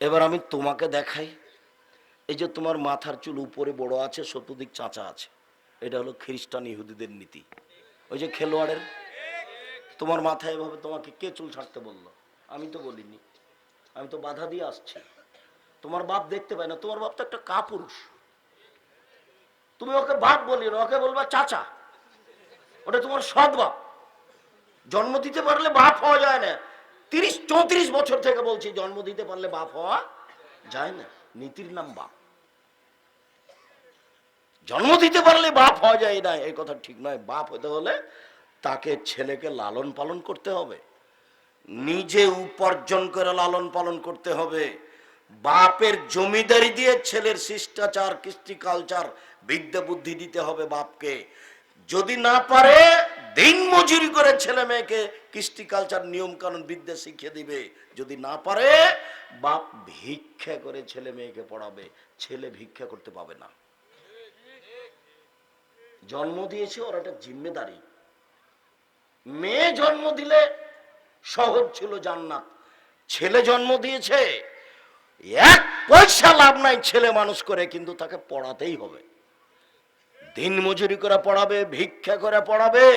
এবার আমি তোমাকে দেখাই। এই যে তোমার মাথার চুল উপরে বড় আছে, চতুর্দিক চাঁচা আছে। এটা হলো খ্রিস্টান ইহুদিদের নীতি। ওই যে খেলোয়াড়ের, তোমার মাথায় এভাবে তোমাকে কে চুল ছাড়তে বলল? আমি তো বলিনি। আমি তো বাধা দিয়ে আসছি। তোমার বাপ দেখতে পায় না, তোমার বাপ তো একটা কাপুরুষ। তুমি ওকে বাপ বলি না, ওকে বলবা চাচা। ওটা তোমার সৎ বাপ। জন্ম দিতে পারলে বাপ হওয়া যায় না। তিরিশ, চৌত্রিশ বছর থেকে বলছি, জন্ম দিতে পারলে বাপ হওয়া যায় না। নীতির নাম বাপ। জন্ম দিতে পারলে বাপ হওয়া যায় না, এই কথা ঠিক নয়। বাপ হতে হলে তাকে ছেলেকে লালন পালন করতে হবে। নিজে উপার্জন করে লালন পালন করতে হবে। বাপের জমিদারি দিয়ে ছেলের শিষ্টাচার, কৃষ্টি কালচার বিদ্যা বুদ্ধি দিতে হবে বাপকে। যদি না পারে দিন মজুরি করে ছেলে মেয়েকে কৃষ্টি কালচার, নিয়ম কানুন, বিদ্যা শিখিয়ে দিবে। যদি না পারে, বাপ ভিক্ষা করে ছেলে মেয়েকে পড়াবে। ছেলে ভিক্ষা করতে পাবে না। জন্ম দিয়েছে ওর একটা জিম্মেদারি। মেয়ে জন্ম দিলে সহজ ছিল জান্নাত। ছেলে জন্ম দিয়েছে, এক পয়সা লাভ নাই ছেলে মানুষ করে, কিন্তু তাকে পড়াতেই হবে। দিন মজুরি করে পড়াবে, ভিক্ষা করে পড়াবে।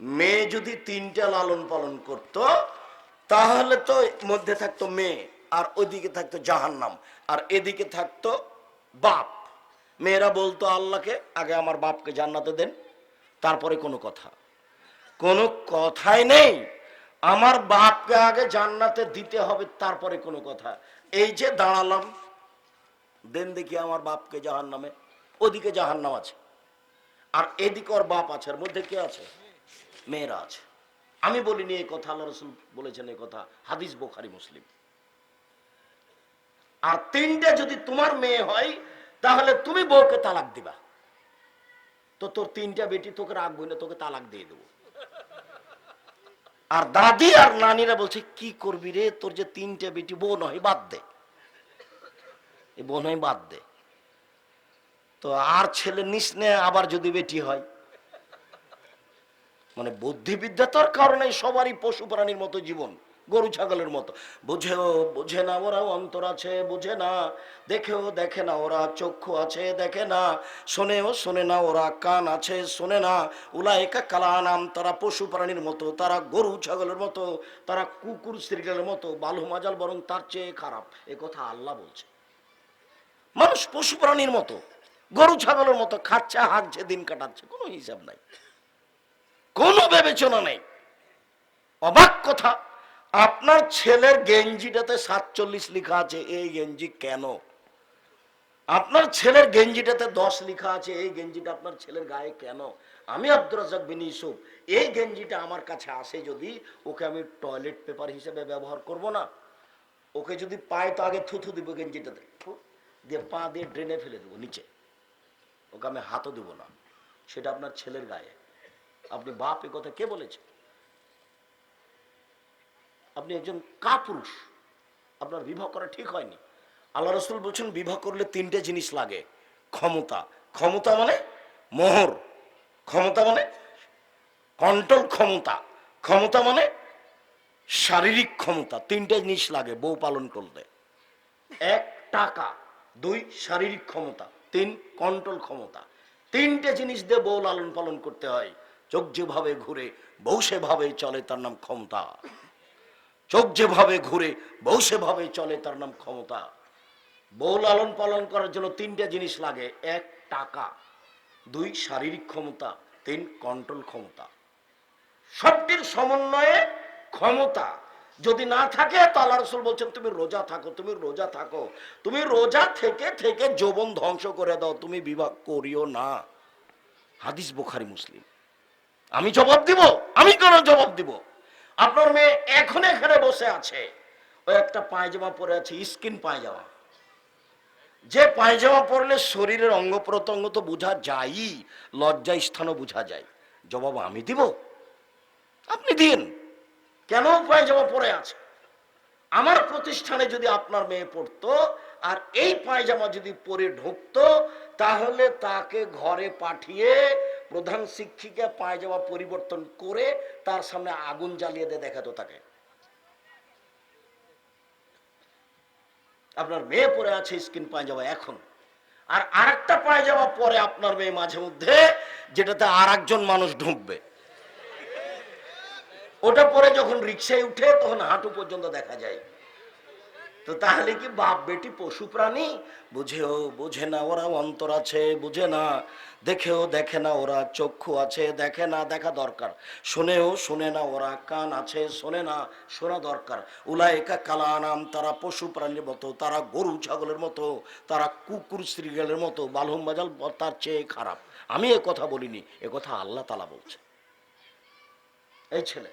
মেয়ে যদি তিনটা লালন পালন করত, তাহলে তো মধ্যে থাকতো মেয়ে, আর ওইদিকে থাকতো জাহান্নাম, আর এদিকে থাকতো বাপ। মেয়েরা বলতো আল্লাহকে, আগে আমার বাপকে জান্নাতে দেন, তারপরে কোনো কথা। কোনো কথাই নেই। আমার বাপকে আগে জান্নাতে দিতে হবে, তারপরে কোনো কথা। এই যে দাঁড়ালাম, দেন দেখি আমার বাপকে জাহান নামে ওদিকে জাহান নাম আছে। আর এদিকে ওর বাপ আছে এর মধ্যে কে আছে? মেয়েরা আছে আমি বলিনি এই কথা, আল্লাহ রসুল বলেছেন এই কথা, হাদিস বোখারি, মুসলিম। আর তিনটে যদি তোমার মেয়ে হয়, তাহলে তুমি বউকে তালাক দিবা। তো তোর তিনটা বেটি তোকে রাখবই না তোকে তালাক দিয়ে দেবো। আর দাদি আর নানিরা বলছে, কি করবি রে? তোর যে তিনটে বেটি, বউ নয়, বাদ দে। এই বউ নয়, বাদ দে। তো আর ছেলে নিস নে, আবার যদি বেটি হয় মানে বুদ্ধিবিদ্যা তোর কারণে সবারই পশু প্রাণীর মতো জীবন, গরু ছাগলের মতো। বুঝেও, বুঝে না ওরা অন্তর আছে, বুঝে না। দেখেও দেখে না ওরা চক্ষু আছে, দেখে না। শোনেও শোনে না ওরা কান আছে, শোনে না। উলা একা কালা নাম তারা পশু প্রাণীর মতো, তারা গরু ছাগলের মতো, তারা কুকুর শ্রীলের মতো, বালু মাজাল বরং তার চেয়ে খারাপ। এ কথা আল্লাহ বলছে। মানুষ পশু প্রাণীর মতো, গরু ছাগলের মতো খাচ্ছে হাঁকছে দিন কাটাচ্ছে, কোনো হিসাব নাই। কোনো বিবেচনা নেই। অবাক কথা, আপনার ছেলের গেঞ্জিটাতে সাতচল্লিশ লেখা আছে, এই গেঞ্জি কেন? আপনার ছেলের গেঞ্জিটাতে দশ লেখা আছে, এই গেঞ্জিটা আপনার ছেলের গায়ে কেন? আমি আব্দুর রাজাক বিন ইউসুফ, এই গেঞ্জিটা আমার কাছে আসে যদি ওকে আমি টয়লেট পেপার হিসেবে ব্যবহার করব না। ওকে যদি পায় তো আগে থুথু দিব গেঞ্জিটাতে দিয়ে পা দিয়ে ড্রেনে ফেলে দেবো নিচে। ওকে আমি হাতও দেবো না, সেটা আপনার ছেলের গায়ে। আপনি বাপ এ কথা কে বলেছে? আপনি একজন কাপুরুষ। আপনার বিবাহ করা ঠিক হয়নি। আল্লাহ রসুল বলছেন, বিবাহ করলে তিনটে জিনিস লাগে। ক্ষমতা। ক্ষমতা মানে মোহর। ক্ষমতা মানে কন্ট্রোল ক্ষমতা। ক্ষমতা মানে শারীরিক ক্ষমতা। তিনটে জিনিস লাগে বউ পালন করতে এক, টাকা। দুই, শারীরিক ক্ষমতা। তিন কন্ট্রোল ক্ষমতা। তিনটে জিনিস দিয়ে বউ লালন পালন করতে হয়। চোখ যেভাবে ঘুরে, বউ সেভাবে চলে তার নাম ক্ষমতা। চোখ যেভাবে ঘুরে, বউ সেভাবে চলে তার নাম ক্ষমতা। বউ লালন পালন করার জন্য তিনটে জিনিস লাগে। এক, টাকা। দুই, শারীরিক ক্ষমতা। তিন কন্ট্রোল ক্ষমতা। সবটির সমন্বয়ে ক্ষমতা। যদি না থাকে, তো আল্লাহ রসুল বলছেন, তুমি রোজা থাকো, তুমি রোজা থাকো। তুমি রোজা থেকে থেকে যৌবন ধ্বংস করে দাও। তুমি বিবাহ করিও না। হাদিস বোখারি, মুসলিম। আমি জবাব দিব? আমি কেন জবাব দিব? আপনার মেয়ে এখন এখানে বসে আছে। ওই একটা পায়জামা পরে আছে, স্কিন পায়জামা। যে পায়জামা পরলে শরীরের অঙ্গ প্রত্যঙ্গ তো বোঝা যায়ই, লজ্জা স্থানও বোঝা যায়। জবাব আমি দিব? আপনি দিন। কেন পায়জামা পরে আছে? আমার প্রতিষ্ঠানে যদি আপনার মেয়ে পড়তো, আর এই পায়জামা যদি পরে ঢুকতো, তাহলে তাকে ঘরে পাঠিয়ে প্রধান শিক্ষিকা পায়জামা পরিবর্তন করে তার সামনে আগুন জ্বালিয়ে দিয়ে দেখাতো তাকে। আপনার মেয়ে পরে আছে স্কিন পায়জামা এখন। আর আরেকটা পায়জামা পরে আপনার মেয়ে মাঝে মধ্যে, যেটাতে আর একজন মানুষ ঢুকবে। ওটা পরে যখন রিক্সায় উঠে, তখন হাঁটু পর্যন্ত দেখা যায়। তো তাহলে কি বাপ বেটি পশু প্রাণী? বুঝেও, বুঝে না ওরা অন্তর আছে, বুঝে না। দেখেও দেখে না ওরা, চক্ষু আছে, দেখে না দেখা দরকার। শুনেও শোনে না ওরা, কান আছে, শোনে না শোনা দরকার। উলায়কা কালা নাম তারা পশু প্রাণীর মতো, তারা গরু ছাগলের মতো, তারা কুকুর শ্রীগালের মতো, বালহম বাজাল তার চেয়ে খারাপ। আমি এ কথা বলিনি, এ কথা আল্লাহ তালা বলছে। এই ছেলে,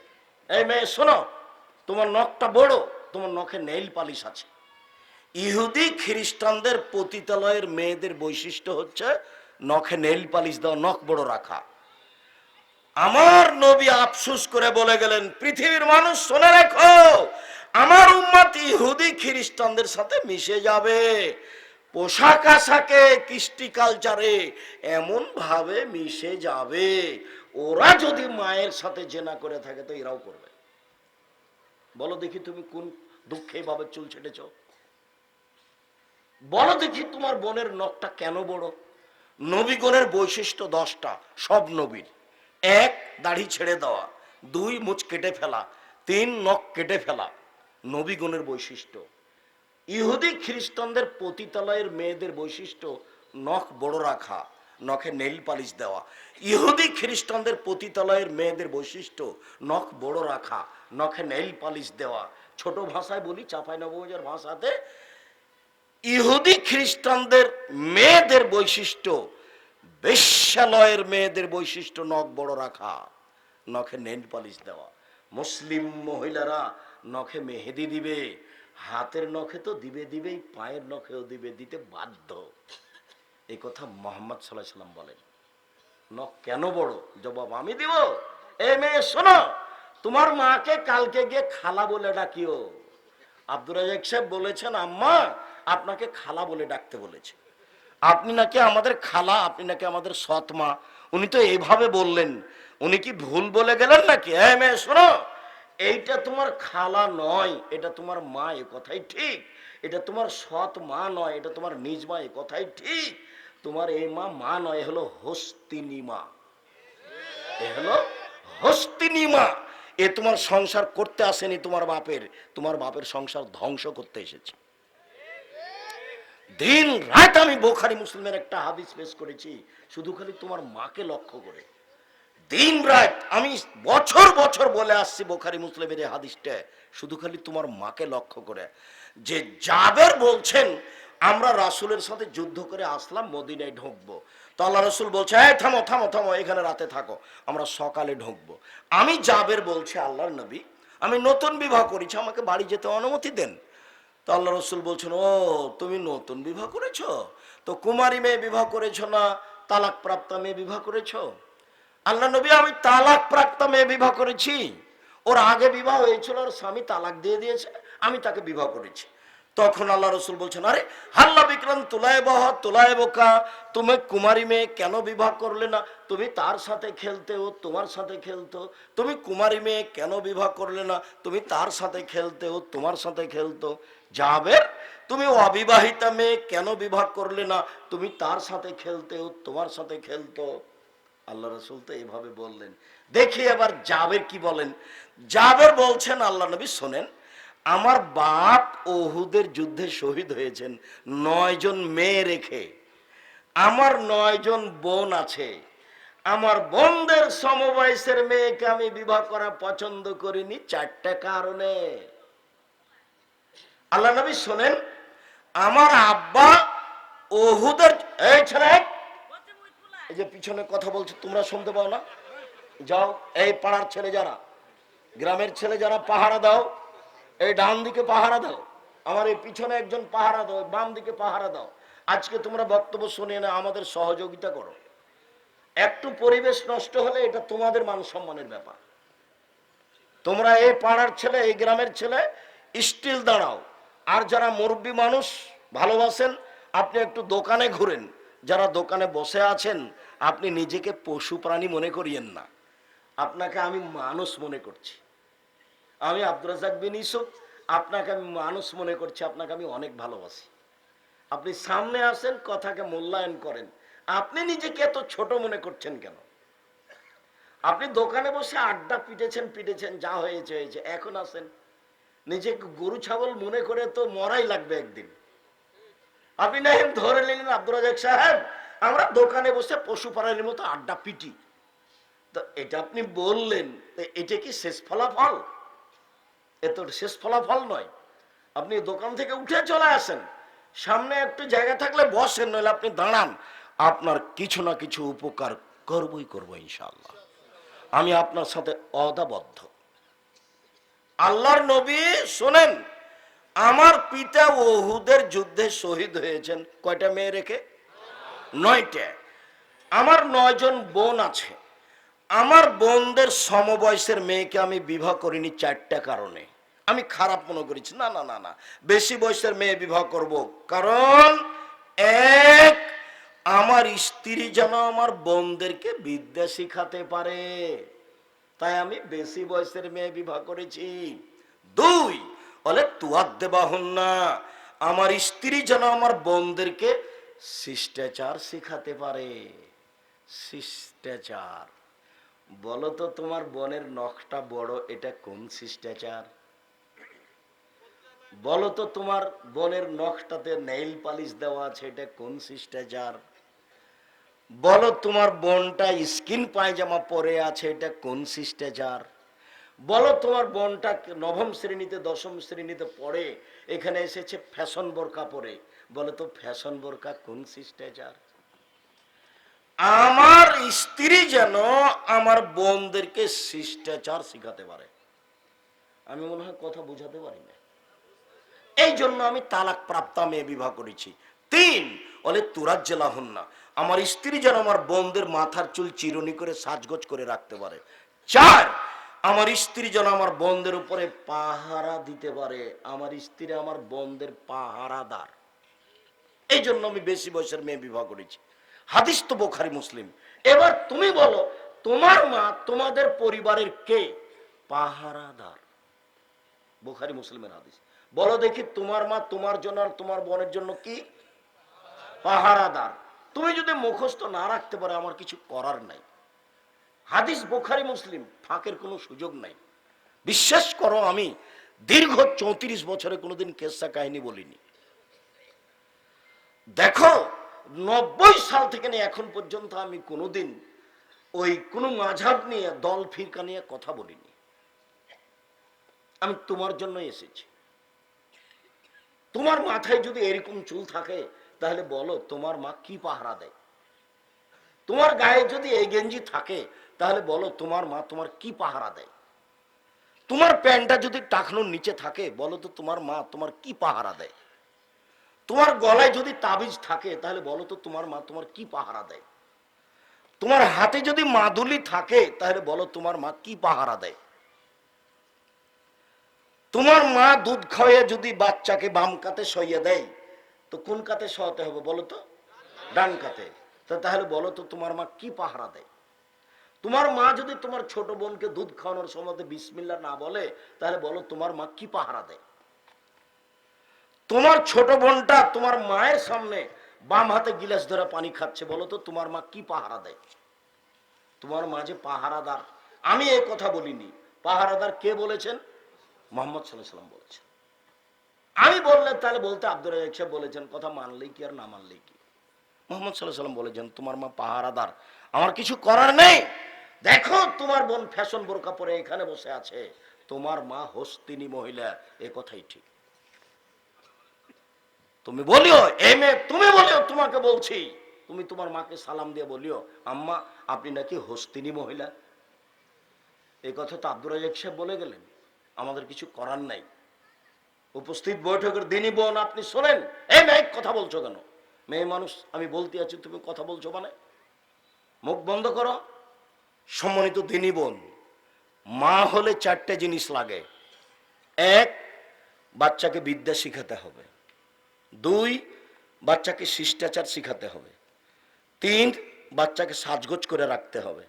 এই মেয়ে, শোনো, তোমার নখটা বড়, তোমার নখে নেইল পালিশ আছে। ইহুদি খ্রিস্টানদের পতিতালয়ের মেয়েদের বৈশিষ্ট্য হচ্ছে নখে নেইল পালিশ দাও, নখ বড় রাখা। আমার নবী আফসুস করে বলে গেলেন, পৃথিবীর মানুষ শুনে রাখো, আমার উম্মত ইহুদি খ্রিস্টানদের সাথে মিশে যাবে। পোশাক আশাকে, কৃষ্টি কালচারে এমন ভাবে মিশে যাবে। ওরা যদি মায়ের সাথে জেনা করে থাকে, তো এরাও করবে। বলো দেখি তুমি কোন দুঃখে ভাবে চুল ছেটেছ। বলো দেখি তোমার বোনের নখটা কেন বড়? নবীগণের বৈশিষ্ট্য দশটা, সব নবীর। এক, দাড়ি ছেড়ে দেওয়া। দুই, মুচ কেটে ফেলা। তিন, নখ কেটে ফেলা। নবীগণের বৈশিষ্ট্য। ইহুদি খ্রিস্টানদের পতিতালয়ের মেয়েদের বৈশিষ্ট্য, নখ বড় রাখা, নখে নেইল পালিশ দেওয়া। ইহুদি খ্রিস্টানদের পতিতালয়ের মেয়েদের বৈশিষ্ট্য, নখ বড় রাখা, নখে নেইল পালিশ দেওয়া। ছোট ভাষায় বলি চাপাই নবজার ভাষাতে ইহুদি খ্রিস্টানদের মেয়েদের বৈশিষ্ট্য, বেশ্যালয়ের মেয়েদের বৈশিষ্ট্য নখ বড় রাখা, নখে নেল পালিশ দেওয়া। মুসলিম মহিলারা নখে মেহেদি দিবে, হাতের নখে তো দিবে দিবেই, পায়ের নখেও দিবে, দিতে বাধ্য। এই কথা মোহাম্মদ সাল্লাহ সাল্লাম বলেন। নখ কেন বড়? জবাব, আমি দিব। এ মেয়ে, শোনো, তোমার মাকে কালকে গিয়ে খালা বলে ডাকিও। আব্দুর রাজাক সাহেব বলেছেন, আম্মা আপনাকে খালা বলে ডাকতে বলেছে। আপনি নাকি আমাদের খালা, আপনি নাকি আমাদের সৎ মা। উনি তো এইভাবে বললেন। উনি কি ভুল বলে গেলেন নাকি? হ্যাঁ মেয়ে, শোনো। এইটা তোমার খালা নয়, এটা তোমার মা, এ কথাই ঠিক। এটা তোমার সৎ মা নয়, এটা তোমার নিজ মা, এ কথাই ঠিক। তোমার এই মা মা নয় হলো হস্তিনী মা। এ হলো হস্তিনী মা। এ তোমার সংসার করতে আসেনি তোমার বাপের। তোমার বাপের সংসার ধ্বংস করতে এসেছে। দিন রাত আমি বোখারি মুসলিমের একটা হাদিস পেশ করেছি, শুধু খালি তোমার মাকে লক্ষ্য করে। দিন রাত আমি বছর বছর বলে আসছি বোখারি মুসলিমের এই হাদিসটা, শুধু খালি তোমার মাকে লক্ষ্য করে। যে জাবের বলছেন, আমরা রাসুলের সাথে যুদ্ধ করে আসলাম, মদিনায় ঢুকবো। তো আল্লাহ রসুল বলছে হ্যাঁ থামো থামো থামো, এখানে রাতে থাকো, আমরা সকালে ঢুকবো। আমি জাবের বলছি, আল্লাহর নবী, আমি নতুন বিবাহ করেছি, আমাকে বাড়ি যেতে অনুমতি দেন। তো আল্লাহ রসুল বলছেন, ও, তুমি নতুন বিবাহ করেছ? তো কুমারী মেয়ে বিবাহ করেছ না তালাক প্রাপ্তা মেয়ে বিবাহ করেছ? আল্লাহ নবী, আমি তালাক প্রাপ্তা মেয়ে বিবাহ করেছি। ওর আগে বিবাহ হয়েছিল, ওর স্বামী তালাক দিয়ে দিয়েছে, আমি তাকে বিবাহ করেছি। তখন আল্লাহ রসুল বলছেন, আরে, হাল্লা বিক্রম তুলায় বহ তুলায় বোকা তুমি কুমারী মেয়ে কেন বিবাহ করলে না? তুমি তার সাথে খেলতে ও তোমার সাথে খেলতো তুমি কুমারী মেয়ে কেন বিবাহ করলে না? তুমি তার সাথে খেলতে ও তোমার সাথে খেলতো যাবের তুমি অবিবাহিতা মেয়ে কেন বিবাহ করলে না? তুমি তার সাথে খেলতে ও তোমার সাথে খেলতো আল্লাহ রসুল তো এভাবে বললেন। দেখি এবার জাবের কি বলেন। জাবের বলছেন, আল্লাহ নবী শোনেন আমার বাপ ওহুদের যুদ্ধে শহীদ হয়েছেন। নয় জন মেয়ে রেখে। আমার নয় জন বোন আছে। আমার বোনদের সমবয়সের মেয়েকে আমি বিবাহ করা পছন্দ করিনি চারটা কারণে। আল্লাহ নবী শোনেন, আমার আব্বা ওহুদের, এই ছেলে, এই যে পিছনে কথা বলছে, তোমরা শুনতে পাও না? যাও, এই পাড়ার ছেলে যারা, গ্রামের ছেলে যারা পাহারা দাও। এই ডান দিকে পাহারা দাও। আমার এই পিছনে একজন পাহারা দাও বাম দিকে পাহারা দাও। আজকে তোমরা বক্তব্য শুনে না আমাদের সহযোগিতা করো। একটু পরিবেশ নষ্ট হলে এটা তোমাদের মান সম্মানের ব্যাপার। তোমরা এই পাড়ার ছেলে, এই গ্রামের ছেলে স্টিল দাঁড়াও। আর যারা মুরব্বী মানুষ, ভালোবাসেন, আপনি একটু দোকানে ঘুরেন। যারা দোকানে বসে আছেন, আপনি নিজেকে পশু প্রাণী মনে করিয়েন না। আপনাকে আমি মানুষ মনে করছি। আমি আব্দুল রাজাক বিন ইসুফ আপনাকে আমি মানুষ মনে করছি, আপনাকে আমি অনেক ভালোবাসি। আপনি সামনে আসেন, কথাকে মূল্যায়ন করেন। আপনি নিজেকে এত ছোট মনে করছেন কেন? আপনি দোকানে বসে আড্ডা পিটেছেন পিটেছেন, যা হয়েছে হয়েছে, এখন আসেন। নিজেকে গরু, ছাগল মনে করে তো মরাই লাগবে একদিন। আপনি না ধরে নিলেন আব্দুল রাজাক সাহেব, আমরা দোকানে বসে পশু পালনের মতো আড্ডা পিটি। তো এটা আপনি বললেন এটা কি শেষ ফলাফল? এ তো শেষ ফলাফল নয়। আপনি দোকান থেকে উঠে চলে আসেন। সামনে একটু জায়গা থাকলে বসেন, নইলে আপনি দাঁড়ান। আপনার কিছু না কিছু উপকার করবই করব ইনশাল্লাহ আমি আপনার সাথে অদাবদ্ধ। আল্লাহর নবী, শোনেন, আমার পিতা ওহুদের যুদ্ধে শহীদ হয়েছেন। কয়টা মেয়ে রেখে? নয়টা। আমার নয়জন বোন আছে। আমার বোনদের সমবয়সের মেয়েকে আমি বিবাহ করিনি চারটা কারণে। আমি খারাপ মনে করেছি। না না না না। বেশি বয়সের মেয়ে বিবাহ করব। কারণ এক, আমার স্ত্রী যেন আমার বোনদেরকে বিদ্যা শিখাতে পারে। তাই আমি বেশি বয়সের মেয়ে বিবাহ করেছি। দুই, বলে তুয়ার দেবা হন না আমার স্ত্রী যেন আমার বোনদেরকে শিষ্টাচার শিখাতে পারে। শিষ্টাচার। বলো তো তোমার বনের নখটা বড়, এটা কোন শিষ্টাচার? বলো তো তোমার বনের নখটাতে নেইল পালিশ দেওয়া আছে, এটা কোন শিষ্টাচার? বলো তোমার বোনটা স্কিন পায়জামা পরে আছে, এটা কোন শিষ্টাচার? বলো তোমার বোনটা নবম শ্রেণীতে, দশম শ্রেণীতে পড়ে, এখানে এসেছে ফ্যাশন বোরকা পরে। বলো তো ফ্যাশন বোরকা কোন শিষ্টাচার? আমার স্ত্রী যেন আমার বোনদেরকে শিষ্টাচার শিখাতে পারে। আমি মনে হয় কথা বুঝাতে পারি না। এই জন্য আমি তালাক প্রাপ্তা মেয়ে বিবাহ করেছি। তিন, বলে তুরাজ জেলা হন না আমার স্ত্রী যেন আমার বোনদের মাথার চুল চিরুনি করে সাজগোজ করে রাখতে পারে। চার, আমার স্ত্রী যেন আমার বোনদের উপরে পাহারা দিতে পারে। আমার স্ত্রী আমার বোনদের পাহারাদার। এই জন্য আমি বেশি বয়সের মেয়ে বিবাহ করেছি। হাদিস তো বোখারি মুসলিম। এবার তুমি বলো, তোমার মা তোমাদের পরিবারের কে? পাহারাদার। বোখারি মুসলিমের হাদিস। বলো দেখি তোমার মা তোমার জন্য আর তোমার বোনের জন্য কি? পাহারাদার। তুমি যদি মুখস্থ না রাখতে পারো, আমার কিছু করার নাই। হাদিস বোখারি মুসলিম, ফাঁকের কোনো সুযোগ নাই। বিশ্বাস করো আমি দীর্ঘ চৌত্রিশ বছরে কোনোদিন কেসা কাহিনী বলিনি। দেখো নব্বই সাল থেকে নিয়ে এখন পর্যন্ত আমি কোনোদিন ওই কোনো মাঝাব নিয়ে, দল ফিরকা নিয়ে কথা বলিনি। আমি তোমার জন্য এসেছি। তোমার মাথায় যদি এরকম চুল থাকে, তাহলে বলো তোমার মা কি পাহারা দেয়? তোমার গায়ে যদি এই গেঞ্জি থাকে, তাহলে বলো তোমার মা তোমার কি পাহারা দেয়? তোমার প্যান্টটা যদি টাকনোর নিচে থাকে, বলো তো তোমার মা তোমার কি পাহারা দেয়? তোমার গলায় যদি তাবিজ থাকে, তাহলে বলো তো তোমার মা তোমার কি পাহারা দেয়? তোমার হাতে যদি মাদুলি থাকে, তাহলে বলো তোমার মা কি পাহারা দেয়? তোমার মা দুধ খাওয়িয়ে যদি বাচ্চাকে বাম কাতে সইয়ে দেয়, তো কোন কাতে সহাতে হবে বলো তো? ডান কাতে। তাহলে বলো তো তোমার মা কি পাহারা দেয়? তোমার মা যদি তোমার ছোট বোনকে দুধ খাওয়ানোর সময় বিসমিল্লা না বলে, তাহলে বলো তোমার মা কি পাহারা দেয়? তোমার ছোট বোনটা তোমার মায়ের সামনে বাম হাতে গিলাস ধরে পানি খাচ্ছে, বলো তো তোমার মা কি পাহারা দেয়? তোমার মা যে পাহারাদার, আমি এই কথা বলিনি। পাহারাদার কে বলেছেন? মোহাম্মদ সাল্লাম বলেছেন। আমি বললে তাহলে বলতে আব্দুল রাজাক সাহেব বলেছেন, কথা মানলেই কি আর না মানলেই কি? মোহাম্মদ সাল্লাম বলেছেন, তোমার মা পাহারাদার, আমার কিছু করার নেই। দেখো, তোমার বোন ফ্যাশন বোরকা পরে এখানে বসে আছে। তোমার মা হস্তিনী মহিলা, এ কথাই ঠিক। তুমি বলিও, এই মেয়ে তুমি বলিও, তোমাকে বলছি। তুমি তোমার মাকে সালাম দিয়ে বলিও, আম্মা, আপনি নাকি হস্তিনী মহিলা? এই কথা তো আব্দুর সাহেব বলে গেলেন, আমাদের কিছু করার নাই। উপস্থিত বৈঠকের দিনই বোন আপনি শোনেন, এই মেয়ে কথা বলছো কেন? মেয়ে মানুষ, আমি বলতে আছি, তুমি কথা বলছো মানে? মুখ বন্ধ করো, সম্মানিত দিনী বোন, মা হলে চারটে জিনিস লাগে। এক, বাচ্চাকে বিদ্যা শিখাতে হবে। দুই, বাচ্চাকে শিষ্টাচার শিখাতে হবে। তিন, বাচ্চাকে সাজগোজ করে রাখতে হবে।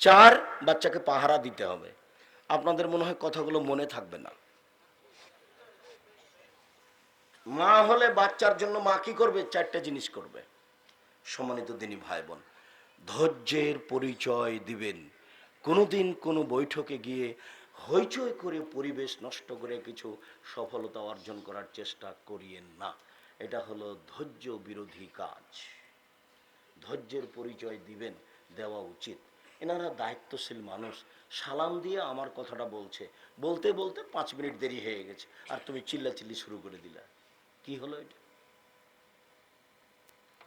চার, বাচ্চাকে পাহারা দিতে হবে। আপনাদের মনে হয় কথাগুলো মনে থাকবে না। মা হলে বাচ্চার জন্য মা কি করবে? চারটা জিনিস করবে। সম্মানিত দিনী ভাই বোন ধৈর্যের পরিচয় দিবেন। কোনোদিন কোনো বৈঠকে গিয়ে হইচই করে পরিবেশ নষ্ট করে কিছু সফলতা অর্জন করার চেষ্টা করিয়েন না। এটা হলো ধৈর্য বিরোধী কাজ। ধৈর্যের পরিচয় দিবেন, দেওয়া উচিত। এনারা দায়িত্বশীল মানুষ। সালাম দিয়ে আমার কথাটা বলছে। বলতে বলতে পাঁচ মিনিট দেরি হয়ে গেছে। আর তুমি চিল্লাচিল্লি শুরু করে দিলা। কি হলো এটা?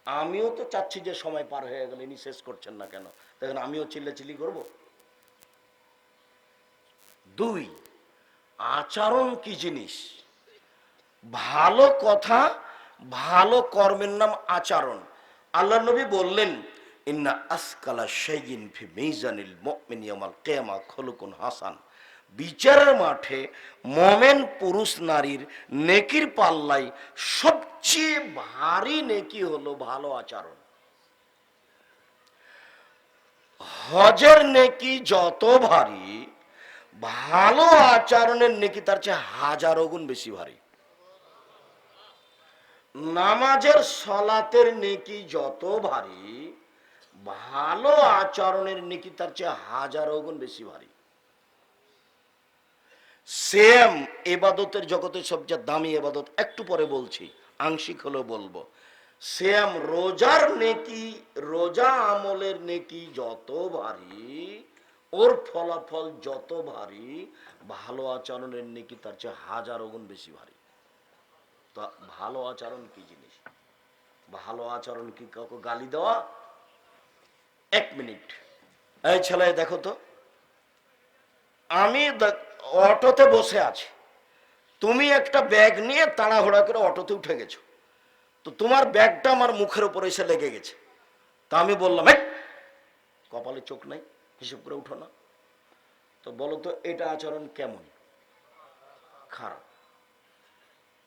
আমিও তো চাচ্ছি যে সময় পার হয়ে গেলে ইনি শেষ করছেন না কেন? দেখেন, আমিও চিল্লাচিল্লি করব? দুই, আচরণ কি জিনিস? ভালো কথা, ভালো কর্মের নাম আচরণ। আল্লাহ নবী বললেন, ইন্না আসকালা শাইইন ফি মিজানিল মুমিনি ইয়াউমাল কিয়ামা খুলুকুন হাসান। বিচারের মাঠে মোমেন পুরুষ নারীর নেকির পাল্লাই সবচেয়ে ভারী নেকি হলো ভালো আচরণ। হজের নেকি যত ভারী ভালো আচরণের নেকি, তার চেয়ে হাজারো গুণ বেশি ভারী। নামাজের সলাতের নেকি যত ভারী, ভালো আচরণের নেকি তার চেয়ে হাজারো গুণ বেশি ভারী। সেম এবাদতের জগতের সবচেয়ে দামি এবাদত, একটু পরে বলছি, আংশিক হলেও বলব। সেম রোজার নেকি, রোজা আমলের নেকি যত ভারী ওর ফলাফল যত ভারী ভালো আচরণের নেকি তার চেয়ে হাজারো গুণ বেশি ভারী। তো ভালো আচরণ কি জিনিস? ভালো আচরণ কি কাউকে গালি দেওয়া? এক মিনিট। এই ছেলে দেখো তো আমি অটোতে বসে আছি। তুমি একটা ব্যাগ নিয়ে তাড়াহুড়া করে অটোতে উঠে গেছো। তো তোমার ব্যাগটা আমার মুখের উপর এসে লেগে গেছে। তা আমি বললাম "এই, কপালে চোখ নাই? হিসেব করে উঠো না। তো বলো তো, এটা আচরণ কেমন? খারাপ।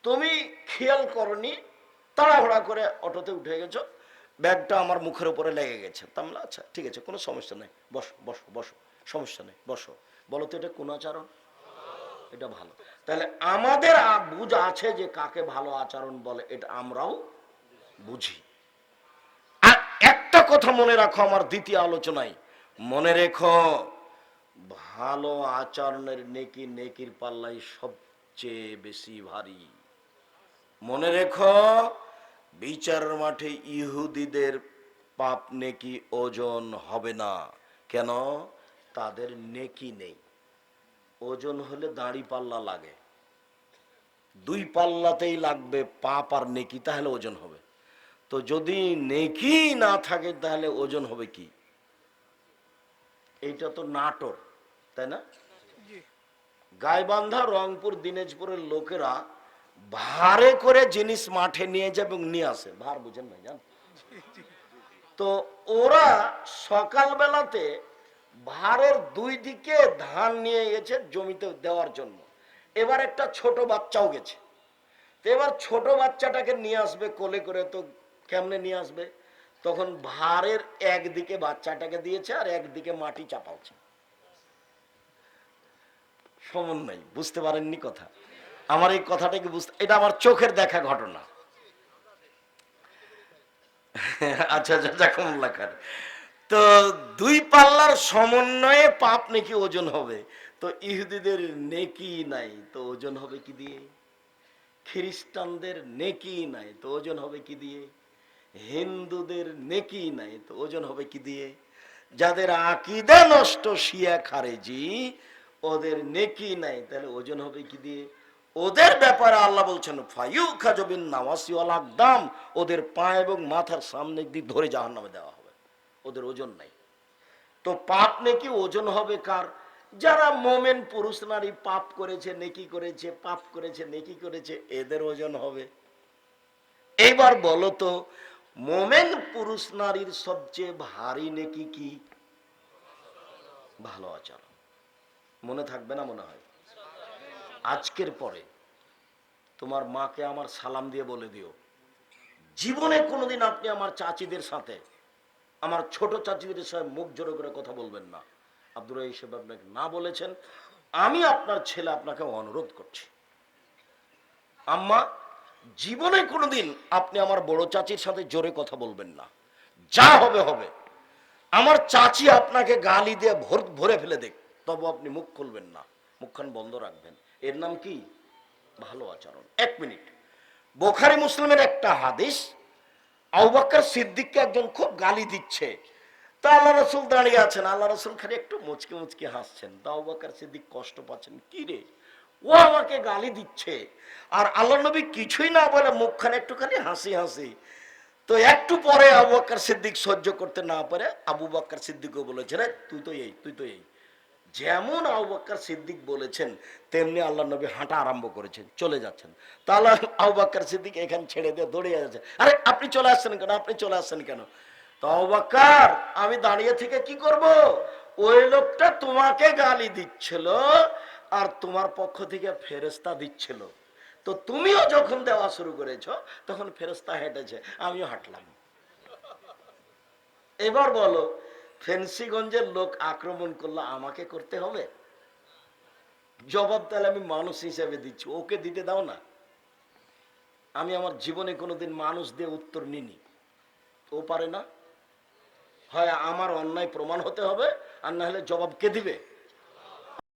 তুমি খেয়াল করনি, তাড়াহুড়া করে অটোতে উঠে গেছো, ব্যাগটা আমার মুখের উপরে লেগে গেছে। তা আমি আচ্ছা ঠিক আছে, কোনো সমস্যা নেই, বসো বসো বসো, সমস্যা নেই, বসো। বলো তো, এটা কোন আচরণ? এটা ভালো। তাহলে আমাদের বুঝ আছে যে কাকে ভালো আচরণ বলে, এটা আমরাও বুঝি। আর একটা কথা মনে রাখো, আমার দ্বিতীয় আলোচনায় মনে রেখো, ভালো আচরণের নেকি নেকির পাল্লাই সবচেয়ে বেশি ভারী। মনে রেখো, বিচারের মাঠে ইহুদিদের পাপ নেকি ওজন হবে না। কেন? তাদের নেকি নেই। ওজন হলে দাঁড়ি পাল্লা লাগে। দুই পাল্লাতেই লাগবে পাপ আর নেকি, তাহলে ওজন হবে। তো যদি নেকি না থাকে, তাহলে ওজন হবে কি? এইটা তো নাটক তাই না? গাইবান্ধা রংপুর দিনাজপুরের লোকেরা ভারে করে জিনিস মাঠে নিয়ে যায় এবং নিয়ে আসে। ভার বুঝেন ভাই জান তো ওরা সকালবেলাতে ভারের দুই দিকে ধান নিয়ে গেছে জমিতে দেওয়ার জন্য। এবার একটা ছোট বাচ্চাও গেছে। এবার ছোট বাচ্চাটাকে নিয়ে আসবে কোলে করে তো কেমনে নিয়ে আসবে? তখন ভারের একদিকে বাচ্চাটাকে দিয়েছে আর একদিকে মাটি চাপাচ্ছে। সমন্বয়, বুঝতে পারেননি কথা? আমার এই কথাটাকে বুঝতে এটা আমার চোখের দেখা ঘটনা। আচ্ছা আচ্ছা জাকুমুল্লাহ খান তো দুই পাল্লার সমন্বয়ে পাপ নাকি ওজন হবে? তো ইহুদিদের নেকি নাই, তো ওজন হবে কি দিয়ে? খ্রিস্টানদের নেকি নাই, তো ওজন হবে কি দিয়ে? হিন্দুদের নেকি নাই, তো ওজন হবে কি দিয়ে? যাদের আকিদা নষ্ট শিয়া খারেজি, ওদের নেকি নাই, তাহলে ওজন হবে কি দিয়ে? ওদের ব্যাপারে আল্লাহ বলছেন ফায়ু খাজবিন নামাসি দাম ওদের পা এবং মাথার সামনে দিক ধরে জাহান নামে দেওয়া হবে, ওদের ওজন নাই। তো পাপ নেকি ওজন হবে কার? যারা মোমেন পুরুষ নারী পাপ করেছে, নেকি করেছে, পাপ করেছে, নেকি করেছে, এদের ওজন হবে। এইবার বলো তো মোমেন পুরুষ নারীর সবচেয়ে ভারী নেকি কি? ভালো আচরণ। মনে থাকবে না মনে হয়? আজকের পরে তোমার মাকে আমার সালাম দিয়ে বলে দিও। জীবনে কোনোদিন আপনি আমার চাচিদের সাথে, আমার ছোট চাচিদের সাথে মুখ জোরে করে কথা বলবেন না। আব্দুর হিসেবে আপনাকে না বলেছেন। আমি আপনার ছেলে আপনাকে অনুরোধ করছি। আম্মা জীবনে কোনোদিন আপনি আমার বড় চাচির সাথে জোরে কথা বলবেন না। যা হবে হবে। আমার চাচি আপনাকে গালি দিয়ে ভর, ভরে ফেলে দেখ তবু আপনি মুখ খুলবেন না। মুখখান বন্ধ রাখবেন। এর নাম কি? ভালো আচরণ। এক মিনিট। বোখারি মুসলিমের একটা হাদিস আউবাক্কার সিদ্দিককে একজন খুব গালি দিচ্ছে। তা আল্লাহ রসুল দাঁড়িয়ে আছেন। আল্লাহ রসুল খালি একটু মুচকে মুচকে হাসছেন। তা আউবাক্কার সিদ্দিক কষ্ট পাচ্ছেন। কি রে? ও আমাকে গালি দিচ্ছে। আর আল্লাহ নবী কিছুই না বলে মুখখানে একটুখানি হাসি হাসি। তো একটু পরে আবু বাক্কার সিদ্দিক সহ্য করতে না পারে, আবু বাক্কার সিদ্দিকও বলেছে, রে, তুই তো এই, তুই তো এই। যেমন আবু বাক্কার সিদ্দিক বলেছেন, তেমনি আল্লাহ নবী হাঁটা আরম্ভ করেছেন, চলে যাচ্ছেন। তাহলে আবু বাক্কার সিদ্দিক এখানে ছেড়ে দিয়ে দৌড়ে যাচ্ছে। আরে, আপনি চলে আসছেন কেন? আপনি চলে আসছেন কেন? তো আবু বাক্কার আমি দাঁড়িয়ে থেকে কি করব? ওই লোকটা তোমাকে গালি দিচ্ছিল আর তোমার পক্ষ থেকে ফেরেস্তা দিচ্ছিল। তো তুমিও যখন দেওয়া শুরু করেছ, তখন ফেরস্তা হেঁটেছে, আমিও হাঁটলাম। এবার বলো, ফেন্সিগঞ্জের লোক আক্রমণ করল আমাকে করতে হবে? জবাব তাহলে আমি মানুষ হিসেবে দিচ্ছি, ওকে দিতে দাও না। আমি আমার জীবনে কোনোদিন মানুষ দিয়ে উত্তর নিনি ও পারে না। হয় আমার অন্যায় প্রমাণ হতে হবে, আর না হলে জবাব কে দিবে?